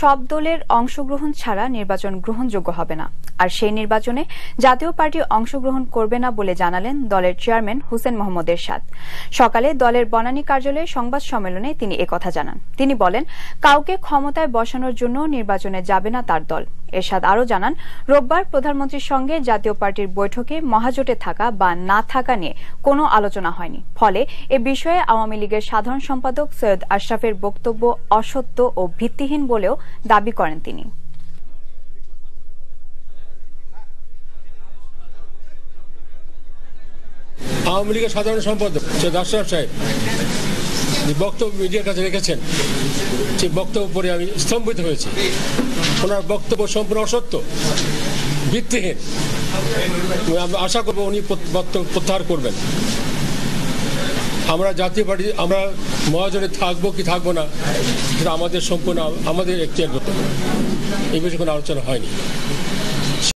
সব দলের অংশগ্রহণ ছাড়া নির্বাচন গ্রহণযোগ্য হবে না। আর সেই নির্বাচনে জাতীয় পার্টি অংশগ্রহণ করবে না বলে জানালেন দলের চেয়ারম্যান হুসেন মোহাম্মদ এরশাদ। সকালে দলের বনানী কার্যালয়ে সংবাদ সম্মেলনে তিনি একথা জানান। তিনি বলেন, কাউকে ক্ষমতায় বসানোর জন্য নির্বাচনে যাবে না তার দল। এরশাদ আরও জানান, রোববার প্রধানমন্ত্রীর সঙ্গে জাতীয় পার্টির বৈঠকে মহাজোটে থাকা বা না থাকা নিয়ে কোনো আলোচনা হয়নি। ফলে এ বিষয়ে আওয়ামী লীগের সাধারণ সম্পাদক সৈয়দ আশরাফের বক্তব্য অসত্য ও ভিত্তিহীন বলেও দাবি করেন তিনি। আওয়ামী লীগের সাধারণ সম্পাদক আশরাফ সাহেব, যে বক্তব্য মিডিয়ার কাছে রেখেছেন সেই বক্তব্য পরে আমি স্তম্ভিত হয়েছি। ওনার বক্তব্য সম্পূর্ণ অসত্য, ভিত্তিহীন। আশা করব উনি প্রত্যাহার করবেন। আমরা জাতীয় পার্টি, আমরা মহাজনে থাকব কি থাকব না, সেটা আমাদের সম্পূর্ণ, আমাদের একটি এই বিষয়ে কোনো আলোচনা হয়নি।